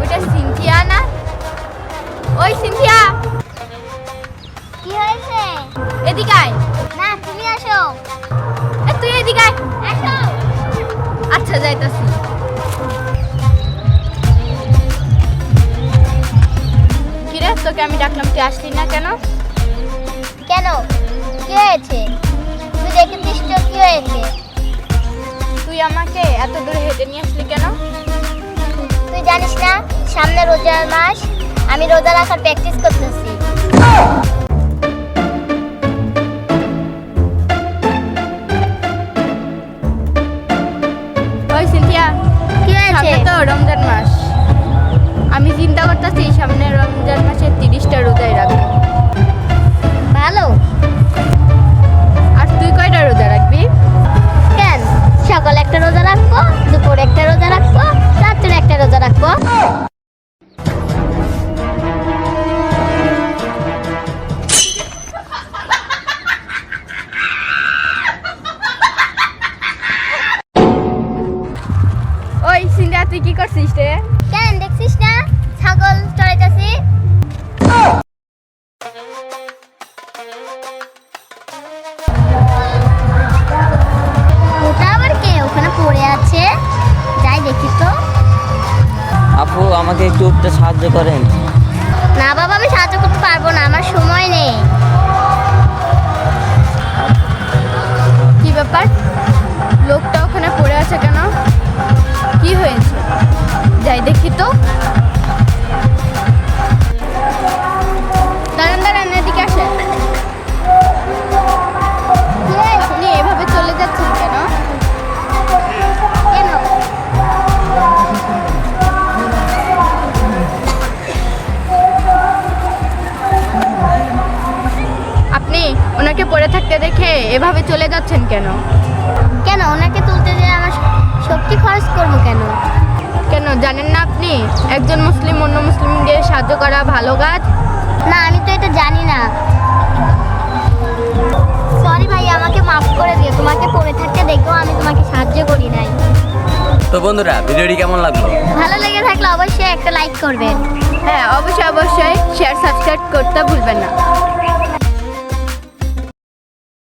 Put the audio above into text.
ওইটা সিনথিয়া না? ওই সিনথিয়া! কি হয়েছে? এদিকে আয়। না তুমি আসো। এ তুই এদিকে আয়। আসো। আচ্ছা যাইতাছি। কিরে তোকে আমি ডাকলাম তুই আসলি না কেন? কেন? কি হয়েছে? তুই দেখেছিস তো এত দূরে হেঁটে নিয়ে আসলি কেন? তুই জানিস না সামনে রোজার মাস আমি রোজা রাখার প্র্যাকটিস করতেছি। ওই সিনথিয়া কি হয়েছে? তো রমজান মাস। আমি চিন্তা করতেছি সামনে রমজান মাসে তিরিশটা রোজাই রাখব। সিনথিয়া তুই কি করছিস রে? কেন দেখছিস না? ছাগল চড়াইতেছি। ওটা আবার কে? ওখানে পড়ে আছে। যাই দেখি তো। আপু আমাকে একটু উঠতে সাহায্য করেন। না বাবা আমি সাহায্য করতে পারব না আমার সময় নেই। থাকতে দেখে এভাবে চলে যাচ্ছেন কেন? কেন? ওনাকে তুলতে যে আমার শক্তি খরচ করব কেন? কেন জানেন না আপনি? একজন মুসলিম অন্য মুসলিমকে সাহায্য করা ভালো কাজ? না আমি তো এটা জানি না। সরি ভাই আমাকে মাফ করে দিও। তোমাকে পড়ে থাকতে দেখো আমি তোমাকে সাহায্য করি নাই। তো বন্ধুরা ভিডিওটি কেমন লাগল? ভালো লেগে থাকলে অবশ্যই একটা লাইক করবেন। হ্যাঁ অবশ্যই অবশ্যই শেয়ার সাবস্ক্রাইব করতে ভুলবেন না।